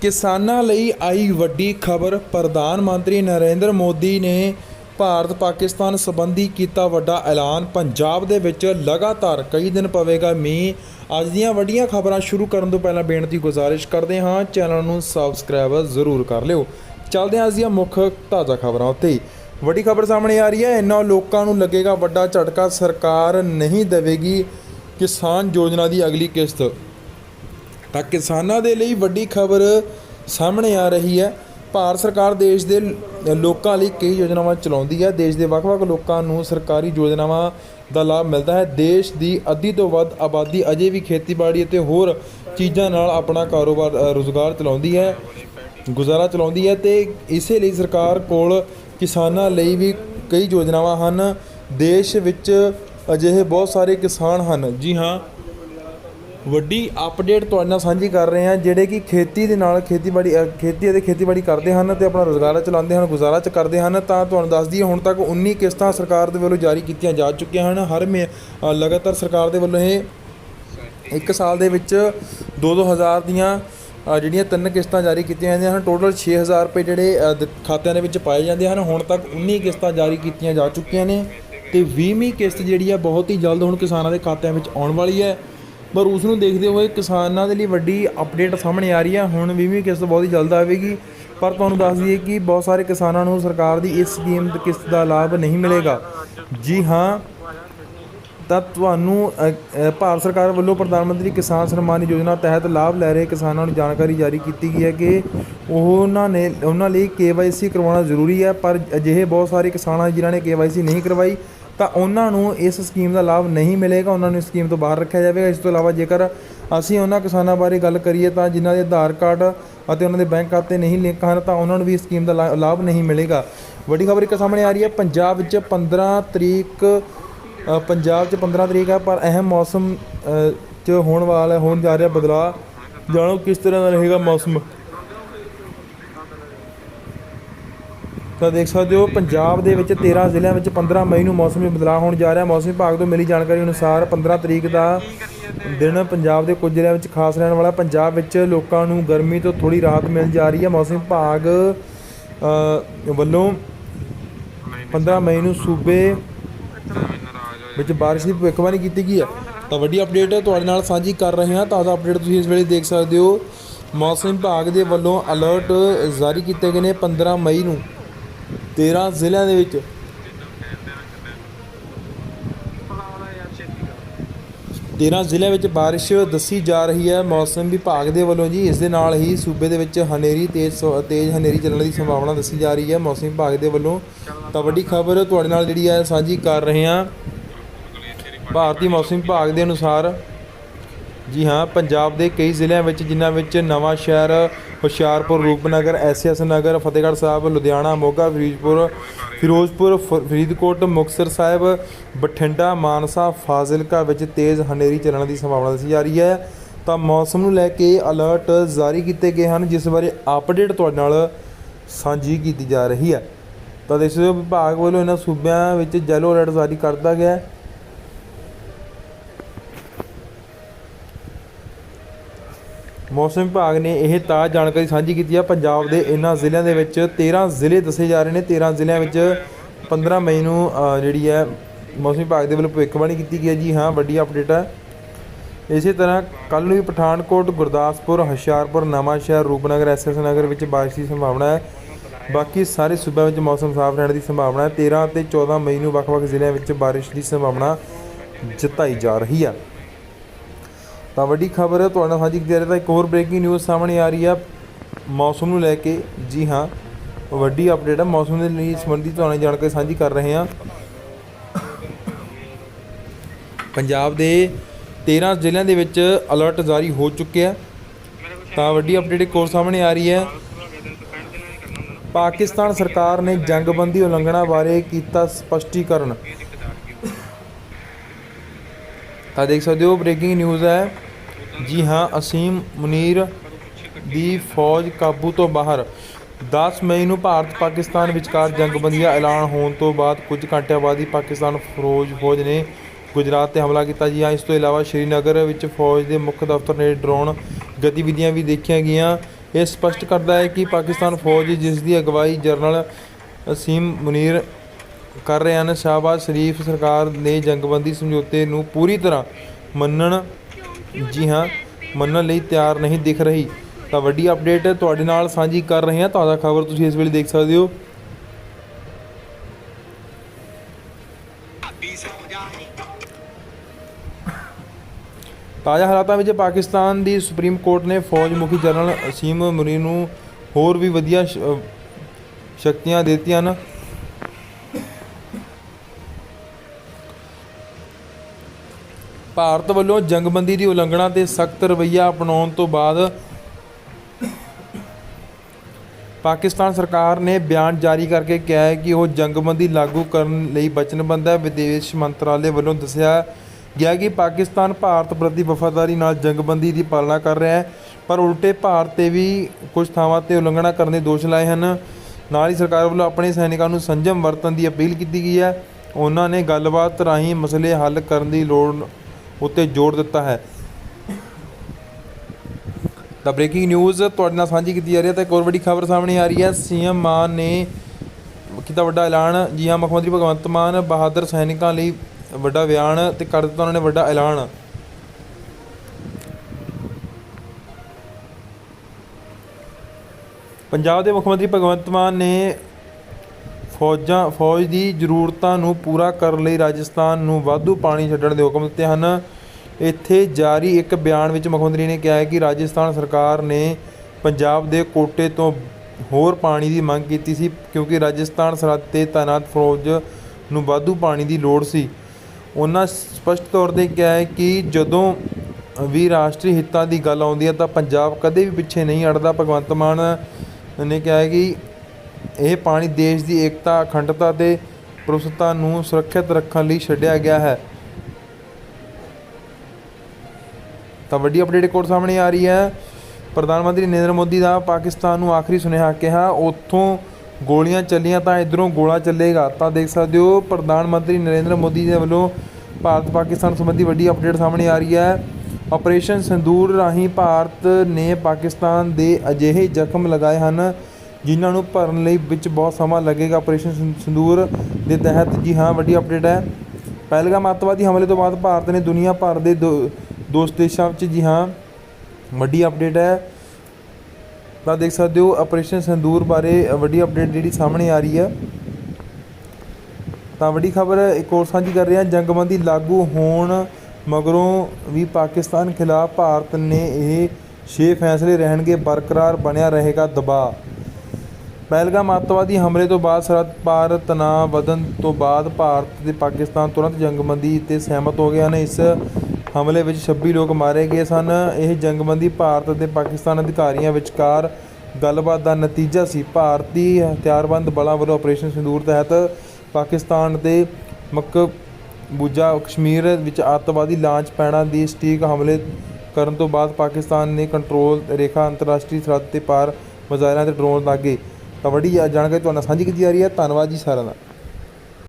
ਕਿਸਾਨਾਂ ਲਈ ਆਈ ਵੱਡੀ ਖਬਰ, ਪ੍ਰਧਾਨ ਮੰਤਰੀ ਨਰਿੰਦਰ ਮੋਦੀ ਨੇ ਭਾਰਤ ਪਾਕਿਸਤਾਨ ਸੰਬੰਧੀ ਕੀਤਾ ਵੱਡਾ ਐਲਾਨ। ਪੰਜਾਬ ਦੇ ਵਿੱਚ ਲਗਾਤਾਰ ਕਈ ਦਿਨ ਪਵੇਗਾ ਮੀਂਹ। ਅੱਜ ਦੀਆਂ ਵੱਡੀਆਂ ਖਬਰਾਂ ਸ਼ੁਰੂ ਕਰਨ ਤੋਂ ਪਹਿਲਾਂ ਬੇਨਤੀ ਗੁਜ਼ਾਰਿਸ਼ ਕਰਦੇ ਹਾਂ, ਚੈਨਲ ਨੂੰ ਸਬਸਕ੍ਰਾਈਬ ਜ਼ਰੂਰ ਕਰ ਲਿਓ। ਚੱਲਦੇ ਹਾਂ ਅੱਜ ਦੀਆਂ ਮੁੱਖ ਤਾਜ਼ਾ ਖਬਰਾਂ ਉੱਤੇ। ਵੱਡੀ ਖਬਰ ਸਾਹਮਣੇ ਆ ਰਹੀ ਹੈ, ਇਹਨਾਂ ਲੋਕਾਂ ਨੂੰ ਲੱਗੇਗਾ ਵੱਡਾ ਝਟਕਾ, ਸਰਕਾਰ ਨਹੀਂ ਦੇਵੇਗੀ ਕਿਸਾਨ ਯੋਜਨਾ ਦੀ ਅਗਲੀ ਕਿਸ਼ਤ। ਤਾਂ ਕਿਸਾਨਾਂ ਦੇ ਲਈ ਵੱਡੀ ਖਬਰ ਸਾਹਮਣੇ ਆ ਰਹੀ ਹੈ। ਭਾਰਤ ਸਰਕਾਰ ਦੇਸ਼ ਦੇ ਲੋਕਾਂ ਲਈ ਕਈ ਯੋਜਨਾਵਾਂ ਚਲਾਉਂਦੀ ਹੈ। ਦੇਸ਼ ਦੇ ਵੱਖ-ਵੱਖ ਲੋਕਾਂ ਨੂੰ ਸਰਕਾਰੀ ਯੋਜਨਾਵਾਂ ਦਾ ਲਾਭ ਮਿਲਦਾ ਹੈ। ਦੇਸ਼ ਦੀ ਅੱਧੀ ਤੋਂ ਵੱਧ ਆਬਾਦੀ ਅਜੇ ਵੀ ਖੇਤੀਬਾੜੀ ਅਤੇ ਹੋਰ ਚੀਜ਼ਾਂ ਨਾਲ ਆਪਣਾ ਕਾਰੋਬਾਰ ਅ, ਰੁਜ਼ਗਾਰ ਚਲਾਉਂਦੀ ਹੈ ਗੁਜ਼ਾਰਾ ਚਲਾਉਂਦੀ ਹੈ ਤੇ ਇਸੇ ਲਈ ਸਰਕਾਰ ਕੋਲ ਕਿਸਾਨਾਂ ਲਈ ਵੀ ਕਈ ਯੋਜਨਾਵਾਂ ਹਨ। ਦੇਸ਼ ਵਿੱਚ ਅਜਿਹੇ ਬਹੁਤ ਸਾਰੇ ਕਿਸਾਨ ਹਨ। ਜੀ ਹਾਂ ਵੱਡੀ ਅਪਡੇਟ ਤੁਹਾਡੇ ਨਾਲ ਸਾਂਝੀ ਕਰ ਰਹੇ ਹਾਂ, ਜਿਹੜੇ ਕਿ ਖੇਤੀ ਦੇ ਨਾਲ ਖੇਤੀਬਾੜੀ ਖੇਤੀ ਅਤੇ ਖੇਤੀਬਾੜੀ ਕਰਦੇ ਹਨ ਤੇ ਆਪਣਾ ਰੋਜ਼ਗਾਰ ਚਲਾਉਂਦੇ ਹਨ, ਗੁਜ਼ਾਰਾ ਚ ਕਰਦੇ ਹਨ, ਤਾਂ ਤੁਹਾਨੂੰ ਦੱਸ ਦਈਏ, ਹੁਣ ਤੱਕ 19 ਕਿਸ਼ਤਾਂ ਸਰਕਾਰ ਦੇ ਵੱਲੋਂ ਜਾਰੀ ਕੀਤੀਆਂ ਜਾ ਚੁੱਕੀਆਂ ਹਨ। ਹਰ ਮੇ ਲਗਾਤਾਰ ਸਰਕਾਰ ਦੇ ਵੱਲੋਂ ਇਹ ਇੱਕ ਸਾਲ ਦੇ ਵਿੱਚ 2-2000 ਦੀਆਂ ਜਿਹੜੀਆਂ ਤਿੰਨ ਕਿਸ਼ਤਾਂ ਜਾਰੀ ਕੀਤੀਆਂ ਜਾਂਦੀਆਂ ਹਨ ਟੋਟਲ 6000 ਰੁਪਏ ਜਿਹੜੇ ਖਾਤਿਆਂ ਦੇ ਵਿੱਚ ਪਾਏ ਜਾਂਦੇ ਹਨ। ਹੁਣ ਤੱਕ 19 ਕਿਸ਼ਤਾਂ ਜਾਰੀ ਕੀਤੀਆਂ ਜਾ ਚੁੱਕੀਆਂ ਨੇ ਤੇ 20ਵੀਂ ਕਿਸ਼ਤ ਜਿਹੜੀ ਆ, ਬਹੁਤ ਹੀ ਜਲਦ ਹੁਣ ਕਿਸਾਨਾਂ ਦੇ ਖਾਤਿਆਂ ਵਿੱਚ ਆਉਣ ਵਾਲੀ ਹੈ। ਪਰ ਉਸ ਨੂੰ ਦੇਖਦੇ ਹੋਏ ਕਿਸਾਨਾਂ ਦੇ ਲਈ ਵੱਡੀ ਅਪਡੇਟ ਸਾਹਮਣੇ ਆ ਰਹੀ ਹੈ। ਹੁਣ 20ਵੀਂ ਕਿਸ਼ਤ ਬਹੁਤ ਹੀ ਜਲਦ ਆਵੇਗੀ। ਪਰ ਤੁਹਾਨੂੰ ਦੱਸ ਦਈਏ ਕਿ ਬਹੁਤ ਸਾਰੇ ਕਿਸਾਨਾਂ ਨੂੰ ਸਰਕਾਰ ਦੀ ਇਸ ਸਕੀਮ ਦੀ ਕਿਸ਼ਤ ਦਾ ਲਾਭ ਨਹੀਂ ਮਿਲੇਗਾ। ਜੀ ਹਾਂ, ਤਾਂ ਤੁਹਾਨੂੰ ਭਾਰਤ ਸਰਕਾਰ ਵੱਲੋਂ ਪ੍ਰਧਾਨ ਮੰਤਰੀ ਕਿਸਾਨ ਸਨਮਾਨ ਯੋਜਨਾ ਤਹਿਤ ਲਾਭ ਲੈ ਰਹੇ ਕਿਸਾਨਾਂ ਨੂੰ ਜਾਣਕਾਰੀ ਜਾਰੀ ਕੀਤੀ ਗਈ ਹੈ ਕਿ ਉਹਨਾਂ ਨੇ, ਉਹਨਾਂ ਲਈ KYC ਕਰਵਾਉਣਾ ਜ਼ਰੂਰੀ ਹੈ। ਪਰ ਅਜਿਹੇ ਬਹੁਤ ਸਾਰੇ ਕਿਸਾਨ ਜਿਨ੍ਹਾਂ ਨੇ KYC ਨਹੀਂ ਕਰਵਾਈ ਤਾਂ ਉਹਨਾਂ ਨੂੰ ਇਸ ਸਕੀਮ ਦਾ ਲਾਭ ਨਹੀਂ ਮਿਲੇਗਾ, ਉਹਨਾਂ ਨੂੰ ਇਸ ਸਕੀਮ ਤੋਂ ਬਾਹਰ ਰੱਖਿਆ ਜਾਵੇਗਾ। ਇਸ ਤੋਂ ਇਲਾਵਾ ਜੇਕਰ ਅਸੀਂ ਉਹਨਾਂ ਕਿਸਾਨਾਂ ਬਾਰੇ ਗੱਲ ਕਰੀਏ ਤਾਂ ਜਿਨ੍ਹਾਂ ਦੇ ਆਧਾਰ ਕਾਰਡ ਅਤੇ ਉਹਨਾਂ ਦੇ ਬੈਂਕ ਖਾਤੇ ਨਹੀਂ ਲਿੰਕ ਹਨ, ਤਾਂ ਉਹਨਾਂ ਨੂੰ ਵੀ ਇਸ ਸਕੀਮ ਦਾ ਲਾ- ਲਾਭ ਨਹੀਂ ਮਿਲੇਗਾ। ਵੱਡੀ ਖਬਰ ਇੱਕ ਸਾਹਮਣੇ ਆ ਰਹੀ ਹੈ, ਪੰਜਾਬ ਵਿੱਚ 15 ਤਰੀਕ ਪੰਜਾਬ 'ਚ 15 ਤਰੀਕ ਹੈ, ਪਰ ਅਹਿਮ ਮੌਸਮ 'ਚ ਹੋਣ ਵਾਲਾ, ਹੋਣ ਜਾ ਰਿਹਾ ਬਦਲਾਅ। ਜਾਣੋ ਕਿਸ ਤਰ੍ਹਾਂ ਦਾ ਰਹੇਗਾ ਮੌਸਮ। ਤਾਂ ਦੇਖ ਸਕਦੇ ਹੋ, ਪੰਜਾਬ ਦੇ ਵਿੱਚ 13 ਜ਼ਿਲ੍ਹਿਆਂ ਵਿੱਚ 15 ਮਈ ਨੂੰ ਮੌਸਮੀ ਬਦਲਾਅ ਹੋਣ ਜਾ ਰਿਹਾ। ਮੌਸਮ ਵਿਭਾਗ ਤੋਂ ਮਿਲੀ ਜਾਣਕਾਰੀ ਅਨੁਸਾਰ 15 ਤਰੀਕ ਦਾ ਦਿਨ ਪੰਜਾਬ ਦੇ ਕੁਝ ਜ਼ਿਲ੍ਹਿਆਂ ਵਿੱਚ ਖਾਸ ਰਹਿਣ ਵਾਲਾ। ਪੰਜਾਬ ਵਿੱਚ ਲੋਕਾਂ ਨੂੰ ਗਰਮੀ ਤੋਂ ਥੋੜੀ ਰਾਹਤ ਮਿਲ ਜਾ ਰਹੀ ਹੈ। ਮੌਸਮ ਵਿਭਾਗ ਵੱਲੋਂ 15 ਮਈ ਨੂੰ ਸੂਬੇ ਵਿੱਚ ਬਾਰਿਸ਼ ਦੀ ਭਵਿੱਖਬਾਣੀ ਕੀਤੀ ਗਈ ਹੈ। ਤਾਂ ਵੱਡੀ ਅਪਡੇਟ ਤੁਹਾਡੇ ਨਾਲ ਸਾਂਝੀ ਕਰ ਰਹੇ ਹਾਂ। ਤਾਜ਼ਾ ਅਪਡੇਟ ਤੁਸੀਂ ਇਸ ਵੇਲੇ ਦੇਖ ਸਕਦੇ ਹੋ। ਮੌਸਮ ਵਿਭਾਗ ਦੇ ਵੱਲੋਂ ਅਲਰਟ ਜਾਰੀ ਕੀਤੇ ਗਏ ਨੇ 15 ਮਈ ਨੂੰ। 13 ਜ਼ਿਲ੍ਹਿਆਂ ਦੇ ਵਿੱਚ। 13 ਜ਼ਿਲ੍ਹਿਆਂ ਵਿੱਚ ਬਾਰਿਸ਼ ਦੱਸੀ ਜਾ ਰਹੀ ਹੈ। ਮੌਸਮ ਵਿਭਾਗ ਦੇ ਵੱਲੋਂ ਜੀ ਇਸ ਦੇ ਨਾਲ ਹੀ ਸੂਬੇ ਦੇ ਵਿੱਚ ਹਨੇਰੀ ਤੇਜ਼ ਸ- ਤੇਜ਼ ਹਨੇਰੀ ਚੱਲਣ ਦੀ ਸੰਭਾਵਨਾ ਦੱਸੀ ਜਾ ਰਹੀ ਹੈ। ਮੌਸਮ ਵਿਭਾਗ ਦੇ ਵੱਲੋਂ ਤਾਂ ਵੱਡੀ ਖਬਰ ਤੁਹਾਡੇ ਨਾਲ ਜਿਹੜੀ ਹੈ ਸਾਂਝੀ ਕਰ ਰਹੇ ਹਾਂ। ਭਾਰਤੀ ਮੌਸਮ ਵਿਭਾਗ ਦੇ ਅਨੁਸਾਰ ਜੀ ਹਾਂ, ਪੰਜਾਬ ਦੇ ਕਈ ਜ਼ਿਲ੍ਹਿਆਂ ਵਿੱਚ, ਜਿਨ੍ਹਾਂ ਵਿੱਚ ਨਵਾਂ ਸ਼ਹਿਰ ਹੁਸ਼ਿਆਰਪੁਰ, ਰੂਪਨਗਰ, ਐਸਐਸ ਨਗਰ, ਫਤਿਹਗੜ੍ਹ ਸਾਹਿਬ, ਲੁਧਿਆਣਾ, ਮੋਗਾ ਫਰੀਦਪੁਰ ਫਿਰੋਜ਼ਪੁਰ ਫ- ਫਰੀਦਕੋਟ, ਮੁਕਤਸਰ ਸਾਹਿਬ, ਬਠਿੰਡਾ, ਮਾਨਸਾ, ਫਾਜ਼ਿਲਕਾ ਵਿੱਚ ਤੇਜ਼ ਹਨੇਰੀ ਚੱਲਣ ਦੀ ਸੰਭਾਵਨਾ ਦੱਸੀ ਜਾ ਰਹੀ ਹੈ। ਤਾਂ ਮੌਸਮ ਨੂੰ ਲੈ ਕੇ ਅਲਰਟ ਜਾਰੀ ਕੀਤੇ ਗਏ ਹਨ, ਜਿਸ ਬਾਰੇ ਅਪਡੇਟ ਤੁਹਾਡੇ ਨਾਲ ਸਾਂਝੀ ਕੀਤੀ ਜਾ ਰਹੀ ਹੈ। ਤਾਂ ਦੇਖ ਵਿਭਾਗ ਵੱਲੋਂ ਇਹਨਾਂ ਸੂਬਿਆਂ ਵਿੱਚ ਯੈਲੋ ਅਲਰਟ ਜਾਰੀ ਕਰਤਾ ਗਿਆ ਹੈ। ਮੌਸਮ ਵਿਭਾਗ ਨੇ ਇਹ ਤਾਜ਼ਾ ਜਾਣਕਾਰੀ ਸਾਂਝੀ ਕੀਤੀ ਹੈ ਪੰਜਾਬ ਦੇ ਇਹਨਾਂ ਜ਼ਿਲ੍ਹਿਆਂ ਦੇ ਵਿੱਚ 13 ਜ਼ਿਲ੍ਹੇ ਦੱਸੇ ਜਾ ਰਹੇ ਨੇ। 13 ਜ਼ਿਲ੍ਹਿਆਂ ਵਿੱਚ 15 ਮਈ ਨੂੰ ਜਿਹੜੀ ਹੈ, ਮੌਸਮ ਵਿਭਾਗ ਦੇ ਵੱਲੋਂ ਭਵਿੱਖਬਾਣੀ ਕੀਤੀ ਗਈ ਹੈ। ਜੀ ਹਾਂ, ਵੱਡੀ ਅਪਡੇਟ ਹੈ। ਇਸੇ ਤਰ੍ਹਾਂ ਕੱਲ ਨੂੰ ਵੀ ਪਠਾਨਕੋਟ, ਗੁਰਦਾਸਪੁਰ, ਹੁਸ਼ਿਆਰਪੁਰ ਨਵਾਂਸ਼ਹਿਰ ਰੂਪਨਗਰ ਐਸਐਸ ਨਗਰ ਵਿੱਚ ਬਾਰਿਸ਼ ਦੀ ਸੰਭਾਵਨਾ ਹੈ। ਬਾਕੀ ਸਾਰੇ ਸੂਬਿਆਂ ਵਿੱਚ ਮੌਸਮ ਸਾਫ਼ ਰਹਿਣ ਦੀ ਸੰਭਾਵਨਾ ਹੈ। 13 ਤੇ 14 ਮਈ ਨੂੰ ਵੱਖ-ਵੱਖ ਜ਼ਿਲ੍ਹਿਆਂ ਵਿੱਚ ਬਾਰਿਸ਼ ਦੀ ਸੰਭਾਵਨਾ ਜਤਾਈ ਜਾ ਰਹੀ ਹੈ। ਤਾਂ ਵੱਡੀ ਖਬਰ ਤੁਹਾਡੇ ਨਾਲ ਸਾਂਝੀ ਕੀਤੀ ਜਾ ਰਹੀ ਤਾਂ ਇੱਕ ਹੋਰ ਬ੍ਰੇਕਿੰਗ ਨਿਊਜ਼ ਸਾਹਮਣੇ ਆ ਰਹੀ ਹੈ ਮੌਸਮ ਨੂੰ ਲੈ ਕੇ। ਜੀ ਹਾਂ, ਵੱਡੀ ਅਪਡੇਟ ਹੈ ਮੌਸਮ ਦੇ ਲਈ ਸੰਬੰਧੀ ਤੁਹਾਨੂੰ ਜਾਣਕਾਰੀ ਸਾਂਝੀ ਕਰ ਰਹੇ ਹਾਂ। ਪੰਜਾਬ ਦੇ 13 ਜ਼ਿਲ੍ਹਿਆਂ ਦੇ ਵਿੱਚ ਅਲਰਟ ਜਾਰੀ ਹੋ ਚੁੱਕਿਆ ਤਾਂ ਵੱਡੀ ਅਪਡੇਟ ਇੱਕ ਹੋਰ ਸਾਹਮਣੇ ਆ ਰਹੀ ਹੈ। ਪਾਕਿਸਤਾਨ ਸਰਕਾਰ ਨੇ ਜੰਗਬੰਦੀ ਉਲੰਘਣਾ ਬਾਰੇ ਕੀਤਾ ਸਪਸ਼ਟੀਕਰਨ। ਤਾਂ ਦੇਖ ਸਕਦੇ ਹੋ ਬ੍ਰੇਕਿੰਗ ਨਿਊਜ਼ ਹੈ। ਜੀ ਹਾਂ ਅਸੀਮ ਮੁਨੀਰ ਦੀ ਫੌਜ ਕਾਬੂ ਤੋਂ ਬਾਹਰ 10 ਮਈ ਨੂੰ ਭਾਰਤ ਪਾਕਿਸਤਾਨ ਵਿਚਕਾਰ ਜੰਗਬੰਦੀਆਂ ਐਲਾਨ ਹੋਣ ਤੋਂ ਬਾਅਦ ਕੁਝ ਘੰਟਿਆਂ ਬਾਅਦ ਹੀ ਪਾਕਿਸਤਾਨ ਫੌਜ ਫੌਜ ਨੇ ਗੁਜਰਾਤ ਤੇ ਹਮਲਾ ਕੀਤਾ। ਜੀ ਹਾਂ, ਇਸ ਤੋਂ ਇਲਾਵਾ ਸ਼੍ਰੀਨਗਰ ਵਿੱਚ ਫੌਜ ਦੇ ਮੁੱਖ ਦਫ਼ਤਰ ਨੇ ਡਰੋਨ ਗਤੀਵਿਧੀਆਂ ਵੀ ਦੇਖੀਆਂ ਗਈਆਂ। ਇਹ ਸਪਸ਼ਟ ਕਰਦਾ ਹੈ ਕਿ ਪਾਕਿਸਤਾਨ ਫੌਜ ਜਿਸ ਦੀ ਅਗਵਾਈ ਜਨਰਲ ਅਸੀਮ ਮੁਨੀਰ ਕਰ ਰਹੇ ਹਨ, ਸ਼ਾਹਬਾਜ਼ ਸ਼ਰੀਫ ਸਰਕਾਰ ਨੇ ਜੰਗਬੰਦੀ ਸਮਝੌਤੇ ਨੂੰ ਪੂਰੀ ਤਰ੍ਹਾਂ ਮੰਨਣ ਜੀ ਹਾਂ, ਮੰਨਣ ਲਈ ਤਿਆਰ ਨਹੀਂ ਦਿਖ ਰਹੀ। ਤਾਂ ਵੱਡੀ ਅਪਡੇਟ ਤੁਹਾਡੇ ਨਾਲ ਸਾਂਝੀ ਕਰ ਰਹੇ ਹਾਂ। ਤਾਜ਼ਾ ਖਬਰ ਤੁਸੀਂ ਇਸ ਵੇਲੇ ਦੇਖ ਸਕਦੇ ਹੋ। ਤਾਜ਼ਾ ਹਾਲਾਤਾਂ ਵਿੱਚ ਪਾਕਿਸਤਾਨ ਦੀ ਸੁਪਰੀਮ ਕੋਰਟ ਨੇ ਫੌਜ ਮੁਖੀ ਜਨਰਲ ਅਸੀਮ ਮੁਰੀ ਨੂੰ ਹੋਰ ਵੀ ਵਧੀਆ ਸ਼ਕਤੀਆਂ ਦਿੱਤੀਆਂ ਹਨ। ਭਾਰਤ ਵੱਲੋਂ ਜੰਗਬੰਦੀ ਦੀ ਉਲੰਘਣਾ ਤੇ ਸਖਤ ਰਵੱਈਆ ਅਪਣਾਉਣ ਤੋਂ ਬਾਅਦ ਪਾਕਿਸਤਾਨ ਸਰਕਾਰ ਨੇ ਬਿਆਨ ਜਾਰੀ ਕਰਕੇ ਕਿਹਾ ਹੈ ਕਿ ਉਹ ਜੰਗਬੰਦੀ ਲਾਗੂ ਕਰਨ ਲਈ ਵਚਨਬੱਧ ਹੈ। ਵਿਦੇਸ਼ ਮੰਤਰਾਲੇ ਵੱਲੋਂ ਦੱਸਿਆ ਗਿਆ ਕਿ ਪਾਕਿਸਤਾਨ ਭਾਰਤ ਪ੍ਰਤੀ ਵਫਾਦਾਰੀ ਨਾਲ ਜੰਗਬੰਦੀ ਦੀ ਪਾਲਣਾ ਕਰ ਰਿਹਾ ਹੈ, ਪਰ ਉਲਟੇ ਭਾਰਤ ਤੇ ਵੀ ਕੁਝ ਥਾਵਾਂ ਤੇ ਉਲੰਘਣਾ ਕਰਨ ਦੇ ਦੋਸ਼ ਲਾਏ ਹਨ। ਨਾਲ ਹੀ ਸਰਕਾਰ ਵੱਲੋਂ ਆਪਣੇ ਸੈਨਿਕਾਂ ਨੂੰ ਸੰਜਮ ਵਰਤਣ ਦੀ ਅਪੀਲ ਕੀਤੀ ਗਈ ਹੈ। ਉਹਨਾਂ ਨੇ ਗੱਲਬਾਤ ਰਾਹੀਂ ਮਸਲੇ ਹੱਲ ਕਰਨ ਦੀ ਲੋੜ ਉੱਤੇ ਜ਼ੋਰ ਦਿੱਤਾ ਹੈ। ਤਾਂ ਬ੍ਰੇਕਿੰਗ ਨਿਊਜ਼ ਤੁਹਾਡੇ ਨਾਲ ਸਾਂਝੀ ਕੀਤੀ ਜਾ ਰਹੀ ਹੈ ਤਾਂ ਇੱਕ ਹੋਰ ਵੱਡੀ ਖਬਰ ਸਾਹਮਣੇ ਆ ਰਹੀ ਹੈ। ਸੀਐਮ ਮਾਨ ਨੇ ਕੀਤਾ ਵੱਡਾ ਐਲਾਨ। ਜੀ ਹਾਂ, ਮੁੱਖ ਮੰਤਰੀ ਭਗਵੰਤ ਮਾਨ ਬਹਾਦਰ ਸੈਨਿਕਾਂ ਲਈ ਵੱਡਾ ਬਿਆਨ ਤੇ ਕਰ ਦਿੱਤਾ ਉਹਨਾਂ ਨੇ ਵੱਡਾ ਐਲਾਨ। ਪੰਜਾਬ ਦੇ ਮੁੱਖ ਮੰਤਰੀ ਭਗਵੰਤ ਮਾਨ ਨੇ ਫੌਜਾਂ, ਫੌਜ ਦੀ ਜ਼ਰੂਰਤਾਂ ਨੂੰ ਪੂਰਾ ਕਰਨ ਲਈ ਰਾਜਸਥਾਨ ਨੂੰ ਵਾਧੂ ਪਾਣੀ ਛੱਡਣ ਦੇ ਹੁਕਮ ਦਿੱਤੇ ਹਨ। ਇੱਥੇ ਜਾਰੀ ਇੱਕ ਬਿਆਨ ਵਿੱਚ ਮੁੱਖ ਮੰਤਰੀ ਨੇ ਕਿਹਾ ਹੈ ਕਿ ਰਾਜਸਥਾਨ ਸਰਕਾਰ ਨੇ ਪੰਜਾਬ ਦੇ ਕੋਟੇ ਤੋਂ ਹੋਰ ਪਾਣੀ ਦੀ ਮੰਗ ਕੀਤੀ ਸੀ ਕਿਉਂਕਿ ਰਾਜਸਥਾਨ ਸਰਹੱਦ ਤੇ ਤਾਇਨਾਤ ਫੌਜ ਨੂੰ ਵਾਧੂ ਪਾਣੀ ਦੀ ਲੋੜ ਸੀ। ਉਹਨਾਂ ਸਪਸ਼ਟ ਤੌਰ ਤੇ ਕਿਹਾ ਹੈ ਕਿ ਜਦੋਂ ਵੀ ਰਾਸ਼ਟਰੀ ਹਿੱਤਾਂ ਦੀ ਗੱਲ ਆਉਂਦੀ ਹੈ ਤਾਂ ਪੰਜਾਬ ਕਦੇ ਵੀ ਪਿੱਛੇ ਨਹੀਂ ਹਟਦਾ। ਭਗਵੰਤ ਮਾਨ ਨੇ ਕਿਹਾ ਹੈ ਕਿ ਇਹ ਪਾਣੀ ਦੇਸ਼ ਦੀ ਏਕਤਾ, ਅਖੰਡਤਾ ਅਤੇ ਪ੍ਰਭੁੱਤਾ ਨੂੰ ਸੁਰੱਖਿਅਤ ਰੱਖਣ ਲਈ ਛੱਡਿਆ ਗਿਆ ਹੈ। ਤਾਂ ਵੱਡੀ ਅਪਡੇਟ ਕੋਰ ਸਾਹਮਣੇ ਆ ਰਹੀ ਹੈ। ਪ੍ਰਧਾਨ ਮੰਤਰੀ ਨਰਿੰਦਰ ਮੋਦੀ ਦਾ ਪਾਕਿਸਤਾਨ ਨੂੰ ਆਖਰੀ ਸੁਨੇਹਾ ਕਿਹਾ, ਉੱਥੋਂ ਗੋਲੀਆਂ ਚੱਲੀਆਂ ਤਾਂ ਇਧਰੋਂ ਗੋਲਾ ਚੱਲੇਗਾ। ਤਾਂ ਦੇਖ ਸਕਦੇ ਹੋ, ਪ੍ਰਧਾਨ ਮੰਤਰੀ ਨਰਿੰਦਰ ਮੋਦੀ ਦੇ ਵੱਲੋਂ ਭਾਰਤ ਪਾਕਿਸਤਾਨ ਸੰਬੰਧੀ ਵੱਡੀ ਅਪਡੇਟ ਸਾਹਮਣੇ ਆ ਰਹੀ ਹੈ। ਆਪਰੇਸ਼ਨ ਸੰਦੂਰ ਰਾਹੀਂ ਭਾਰਤ ਨੇ ਪਾਕਿਸਤਾਨ ਦੇ ਅਜਿਹੇ ਜ਼ਖਮ ਲਗਾਏ ਹਨ ਜਿਨ੍ਹਾਂ ਨੂੰ ਭਰਨ ਲਈ ਵਿੱਚ ਬਹੁਤ ਸਮਾਂ ਲੱਗੇਗਾ ਆਪਰੇਸ਼ਨ ਸੰ- ਸੰਦੂਰ ਦੇ ਤਹਿਤ। ਜੀ ਹਾਂ, ਵੱਡੀ ਅਪਡੇਟ ਹੈ। ਪਹਿਲਗਾਮ ਅੱਤਵਾਦੀ ਹਮਲੇ ਤੋਂ ਬਾਅਦ ਭਾਰਤ ਨੇ ਦੁਨੀਆ ਭਰ ਦੇ ਦੋ- ਦੋਸਤ ਦੇਸ਼ਾਂ ਵਿੱਚ, ਜੀ ਹਾਂ, ਵੱਡੀ ਅਪਡੇਟ ਹੈ। ਤਾਂ ਦੇਖ ਸਕਦੇ ਹੋ, ਆਪਰੇਸ਼ਨ ਸੰਦੂਰ ਬਾਰੇ ਵੱਡੀ ਅਪਡੇਟ ਜਿਹੜੀ ਸਾਹਮਣੇ ਆ ਰਹੀ ਹੈ। ਤਾਂ ਵੱਡੀ ਖਬਰ ਇੱਕ ਹੋਰ ਸਾਂਝੀ ਕਰ ਰਹੇ ਹਾਂ ਜੰਗਬੰਦੀ ਲਾਗੂ ਹੋਣ ਮਗਰੋਂ ਵੀ ਪਾਕਿਸਤਾਨ ਖਿਲਾਫ ਭਾਰਤ ਨੇ ਇਹ ਛੇ ਫੈਸਲੇ ਰਹਿਣਗੇ, ਬਰਕਰਾਰ ਬਣਿਆ ਰਹੇਗਾ ਦਬਾਅ। ਪਹਿਲਗਾਮ ਅੱਤਵਾਦੀ ਹਮਲੇ ਤੋਂ ਬਾਅਦ ਸਰਹੱਦ ਪਾਰ ਤਣਾਅ ਵਧਣ ਤੋਂ ਬਾਅਦ ਭਾਰਤ ਤੇ ਪਾਕਿਸਤਾਨ ਤੁਰੰਤ ਜੰਗਬੰਦੀ ਤੇ ਸਹਿਮਤ ਹੋ ਗਏ ਹਨ। ਇਸ ਹਮਲੇ ਵਿੱਚ 26 ਲੋਕ ਮਾਰੇ ਗਏ ਸਨ। ਇਹ ਜੰਗਬੰਦੀ ਭਾਰਤ ਅਤੇ ਪਾਕਿਸਤਾਨ ਅਧਿਕਾਰੀਆਂ ਵਿਚਕਾਰ ਗੱਲਬਾਤ ਦਾ ਨਤੀਜਾ ਸੀ। ਭਾਰਤੀ ਹਥਿਆਰਬੰਦ ਬਲਾਂ ਵੱਲੋਂ ਆਪਰੇਸ਼ਨ ਸਿੰਦੂਰ ਤਹਿਤ ਪਾਕਿਸਤਾਨ ਦੇ ਮਕਬੂਜ਼ਾ ਕਸ਼ਮੀਰ ਵਿੱਚ ਅੱਤਵਾਦੀ ਲਾਂਚ ਪੈਣਾ ਦੀ ਸਟੀਕ ਹਮਲੇ ਕਰਨ ਤੋਂ ਬਾਅਦ ਪਾਕਿਸਤਾਨ ਨੇ ਕੰਟਰੋਲ ਰੇਖਾ ਅੰਤਰਰਾਸ਼ਟਰੀ ਸਰਹੱਦ ਤੇ ਪਾਰ ਮਜ਼ਾਇਰਾਂ ਤੇ ਡਰੋਨ ਦਾਗੇ ਤਾਂ ਵੱਡੀ ਜਾਣਕਾਰੀ ਤੁਹਾਡੇ ਨਾਲ ਸਾਂਝੀ ਕੀਤੀ ਜਾ ਰਹੀ ਹੈ। ਧੰਨਵਾਦ ਜੀ ਸਾਰਿਆਂ ਦਾ।